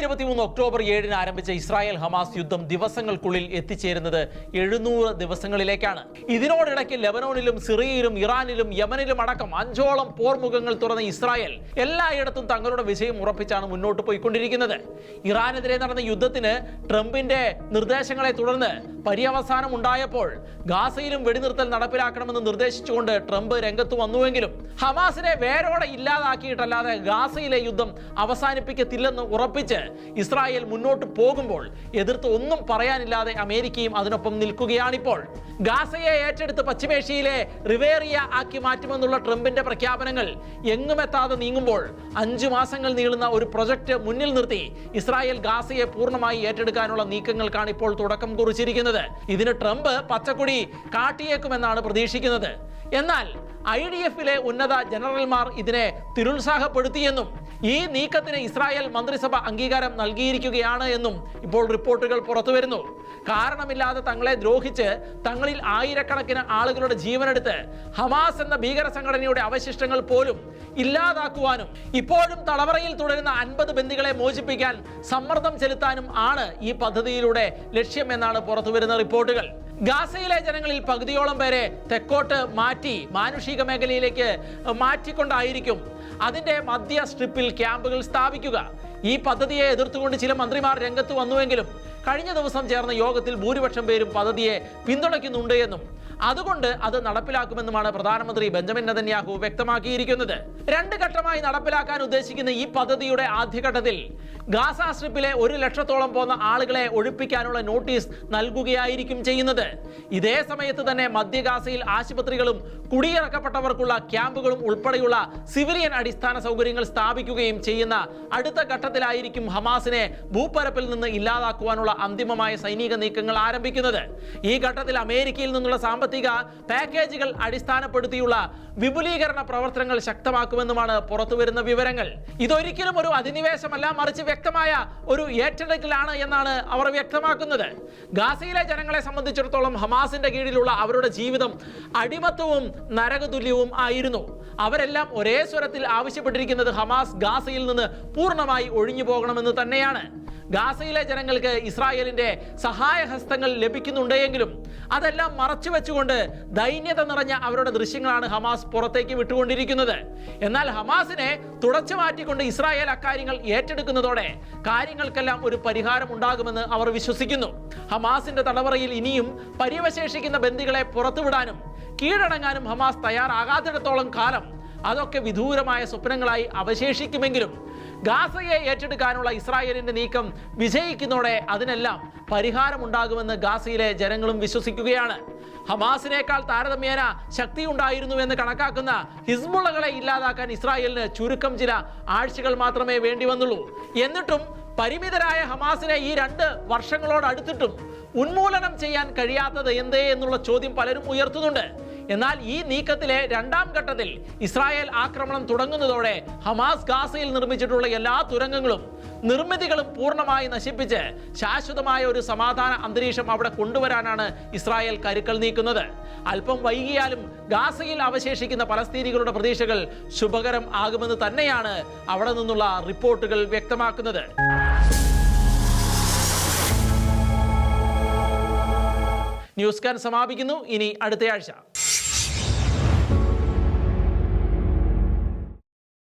ഇരുപത്തിമൂന്ന് ഒക്ടോബർ ഏഴിന് ആരംഭിച്ച ഇസ്രായേൽ ഹമാസ് യുദ്ധം ദിവസങ്ങൾക്കുള്ളിൽ എത്തിച്ചേരുന്നത് എഴുന്നൂറ് ദിവസങ്ങളിലേക്കാണ്. ഇതിനോടിടയ്ക്ക് ലെബനോണിലും സിറിയയിലും ഇറാനിലും യമനിലും അടക്കം അഞ്ചോളം പോർമുഖങ്ങൾ തുറന്ന ഇസ്രായേൽ എല്ലായിടത്തും തങ്ങളുടെ വിജയം ഉറപ്പിച്ചാണ് മുന്നോട്ട് പോയിക്കൊണ്ടിരിക്കുന്നത്. ഇറാനെതിരെ നടന്ന യുദ്ധത്തിന് ട്രംപിന്റെ നിർദ്ദേശങ്ങളെ തുടർന്ന് പര്യവസാനം ഉണ്ടായപ്പോൾ ഗാസയിലും വെടിനിർത്തൽ നടപ്പിലാക്കണമെന്ന് നിർദ്ദേശിച്ചുകൊണ്ട് ട്രംപ് രംഗത്ത് വന്നുവെങ്കിലും ഹമാസിനെ വേരോടെ ഇല്ലാതാക്കിയിട്ടല്ലാതെ ഗാസയിലെ യുദ്ധം അവസാനിപ്പിക്കത്തില്ലെന്ന് ഉറപ്പിച്ച് ഇസ്രായേൽ മുന്നോട്ട് പോകുമ്പോൾ എതിർത്ത് ഒന്നും പറയാനില്ലാതെ അമേരിക്കയും അതിനൊപ്പം നിൽക്കുകയാണിപ്പോൾ. ഗാസയെ ഏറ്റെടുത്ത് പശ്ചിമേഷ്യയിലെ റിവേറിയ ആക്കി മാറ്റുമെന്നുള്ള ട്രംപിന്റെ പ്രഖ്യാപനങ്ങൾ എങ്ങും എത്താതെ നീങ്ങുമ്പോൾ അഞ്ചു മാസങ്ങൾ നീളുന്ന ഒരു പ്രൊജക്ട് മുന്നിൽ നിർത്തി ഇസ്രായേൽ ഗാസയെ പൂർണമായി ഏറ്റെടുക്കാനുള്ള നീക്കങ്ങൾക്കാണ് ഇപ്പോൾ തുടക്കം കുറിച്ചിരിക്കുന്നത്. ഇതിന് ട്രംപ് പച്ചക്കൊടി കാട്ടിയേക്കുമെന്നാണ് പ്രതീക്ഷിക്കുന്നത്. എന്നാൽ ഐ ഡി എഫിലെ ഉന്നത ജനറൽമാർ ഇതിനെ തിരുത്സാഹപ്പെടുത്തിയെന്നും ഈ നീക്കത്തിന് ഇസ്രായേൽ മന്ത്രിസഭ അംഗീകാരം നൽകിയിരിക്കുകയാണ് എന്നും ഇപ്പോൾ റിപ്പോർട്ടുകൾ പുറത്തു വരുന്നു. കാരണമില്ലാതെ തങ്ങളെ ദ്രോഹിച്ച് തങ്ങളിൽ ആയിരക്കണക്കിന് ആളുകളുടെ ജീവനെടുത്ത് ഹമാസ് എന്ന ഭീകര സംഘടനയുടെ അവശിഷ്ടങ്ങൾ പോലും ഇല്ലാതാക്കുവാനും ഇപ്പോഴും തടവറയിൽ തുടരുന്ന അൻപത് ബന്ദികളെ മോചിപ്പിക്കാൻ സമ്മർദ്ദം ചെലുത്താനും ആണ് ഈ പദ്ധതിയിലൂടെ ലക്ഷ്യമെന്നാണ് പുറത്തുവരുന്ന റിപ്പോർട്ടുകൾ. ഗാസയിലെ ജനങ്ങളിൽ പകുതിയോളം പേരെ തെക്കോട്ട് മാറ്റി മാനുഷിക മേഖലയിലേക്ക് മാറ്റിക്കൊണ്ടായിരിക്കും അതിന്റെ മധ്യ സ്ട്രിപ്പിൽ ക്യാമ്പുകൾ സ്ഥാപിക്കുക. ഈ പദ്ധതിയെ എതിർത്തുകൊണ്ട് ചില മന്ത്രിമാർ രംഗത്ത് വന്നുവെങ്കിലും കഴിഞ്ഞ ദിവസം ചേർന്ന യോഗത്തിൽ ഭൂരിപക്ഷം പേരും പദ്ധതിയെ പിന്തുണയ്ക്കുന്നുണ്ട് എന്നും. അതുകൊണ്ട് അത് നടപ്പിലാക്കുമെന്നുമാണ് പ്രധാനമന്ത്രി ബെഞ്ചമിൻ നെതന്യാഹു വ്യക്തമാക്കിയിരിക്കുന്നത്. രണ്ട് ഘട്ടമായി നടപ്പിലാക്കാൻ ഉദ്ദേശിക്കുന്ന ഈ പദ്ധതിയുടെ ആദ്യഘട്ടത്തിൽ ഗാസ സ്ട്രിപ്പിലെ ഒരു ലക്ഷത്തോളം പോകുന്ന ആളുകളെ ഒഴിപ്പിക്കാനുള്ള നോട്ടീസ് നൽകുകയായിരിക്കും ചെയ്യുന്നത്. ഇതേ സമയത്ത് തന്നെ മധ്യ ഗാസയിൽ ആശുപത്രികളും കുടിയിറക്കപ്പെട്ടവർക്കുള്ള ക്യാമ്പുകളും ഉൾപ്പെടെയുള്ള സിവിലിയൻ അടിസ്ഥാന സൗകര്യങ്ങൾ സ്ഥാപിക്കുകയും ചെയ്യുന്ന അടുത്ത ഘട്ടത്തിലായിരിക്കും ഹമാസിനെ ഭൂപ്പരപ്പിൽ നിന്ന് ഇല്ലാതാക്കുവാനുള്ള അന്തിമമായ സൈനിക നീക്കങ്ങൾ ആരംഭിക്കുന്നത്. ഈ ഘട്ടത്തിൽ അമേരിക്കയിൽ നിന്നുള്ള സാമ്പത്തിക പാക്കേജുകൾ അടിസ്ഥാനപ്പെടുത്തിയുള്ള വിപുലീകരണ പ്രവർത്തനങ്ങൾ ശക്തമാക്കുമെന്നുമാണ് പുറത്തുവരുന്ന വിവരങ്ങൾ. ഇതൊരിക്കലും ഒരു അധിനിവേശമല്ല മറിച്ച് വ്യക്തമായ ഒരു ഏറ്റെടുക്കലാണ് എന്നാണ് അവർ വ്യക്തമാക്കുന്നത്. ഗാസയിലെ ജനങ്ങളെ സംബന്ധിച്ചിടത്തോളം ഹമാസിന്റെ കീഴിലുള്ള അവരുടെ ജീവിതം അടിമത്വവും നരകതുല്യവും ആയിരുന്നു. അവരെല്ലാം ഒരേ സ്വരത്തിൽ ആവശ്യപ്പെട്ടിരിക്കുന്നത് ഹമാസ് ഗാസയിൽ നിന്ന് പൂർണമായി ഒഴിഞ്ഞു പോകണമെന്ന് തന്നെയാണ്. ഗാസയിലെ ജനങ്ങൾക്ക് ഇസ്രായേലിന്റെ സഹായഹസ്തങ്ങൾ ലഭിക്കുന്നുണ്ടെങ്കിലും അതെല്ലാം മറച്ചു വെച്ചുകൊണ്ട് ദൈന്യത നിറഞ്ഞ അവരുടെ ദൃശ്യങ്ങളാണ് ഹമാസ് പുറത്തേക്ക് വിട്ടുകൊണ്ടിരിക്കുന്നത്. എന്നാൽ ഹമാസിനെ തുടച്ചു മാറ്റിക്കൊണ്ട് ഇസ്രായേൽ അക്കാര്യങ്ങൾ ഏറ്റെടുക്കുന്നതോടെ കാര്യങ്ങൾക്കെല്ലാം ഒരു പരിഹാരം ഉണ്ടാകുമെന്ന് അവർ വിശ്വസിക്കുന്നു. ഹമാസിന്റെ തടവറയിൽ ഇനിയും പര്യവശേഷിക്കുന്ന ബന്ദികളെ പുറത്തുവിടാനും കീഴടങ്ങാനും ഹമാസ് തയ്യാറാകാത്തിടത്തോളം കാലം അതൊക്കെ വിദൂരമായ സ്വപ്നങ്ങളായി അവശേഷിക്കുമെങ്കിലും ഗാസയെ ഏറ്റെടുക്കാനുള്ള ഇസ്രായേലിന്റെ നീക്കം വിജയിക്കുന്നതോടെ അതിനെല്ലാം പരിഹാരമുണ്ടാകുമെന്ന് ഗാസയിലെ ജനങ്ങളും വിശ്വസിക്കുകയാണ്. ഹമാസിനേക്കാൾ താരതമ്യേന ശക്തി ഉണ്ടായിരുന്നുവെന്ന് കണക്കാക്കുന്ന ഹിസ്ബുള്ളകളെ ഇല്ലാതാക്കാൻ ഇസ്രായേലിന് ചുരുക്കം ചില ആഴ്ചകൾ മാത്രമേ വേണ്ടി വന്നുള്ളൂ. എന്നിട്ടും പരിമിതരായ ഹമാസിനെ ഈ രണ്ട് വർഷങ്ങളോടടുത്തിട്ടും ഉന്മൂലനം ചെയ്യാൻ കഴിയാത്തത് എന്തേ എന്നുള്ള ചോദ്യം പലരും ഉയർത്തുന്നുണ്ട്. എന്നാൽ ഈ നീക്കത്തിലെ രണ്ടാം ഘട്ടത്തിൽ ഇസ്രായേൽ ആക്രമണം തുടങ്ങുന്നതോടെ ഹമാസ് ഗാസയിൽ നിർമ്മിച്ചിട്ടുള്ള എല്ലാ തുരങ്കങ്ങളും നിർമ്മിതികളും പൂർണമായി നശിപ്പിച്ച് ശാശ്വതമായ ഒരു സമാധാന അന്തരീക്ഷം അവിടെ കൊണ്ടുവരാനാണ് ഇസ്രായേൽ കരുക്കൾ നീക്കുന്നത്. അല്പം വൈകിയാലും ഗാസയിൽ അവശേഷിക്കുന്ന പലസ്തീനികളുടെ പ്രതീക്ഷകൾ ശുഭകരം ആകുമെന്ന് തന്നെയാണ് അവിടെ നിന്നുള്ള റിപ്പോർട്ടുകൾ വ്യക്തമാക്കുന്നത്. ന്യൂസ് കാൻ സമാപിക്കുന്നു. ഇനി അടുത്തയാഴ്ച.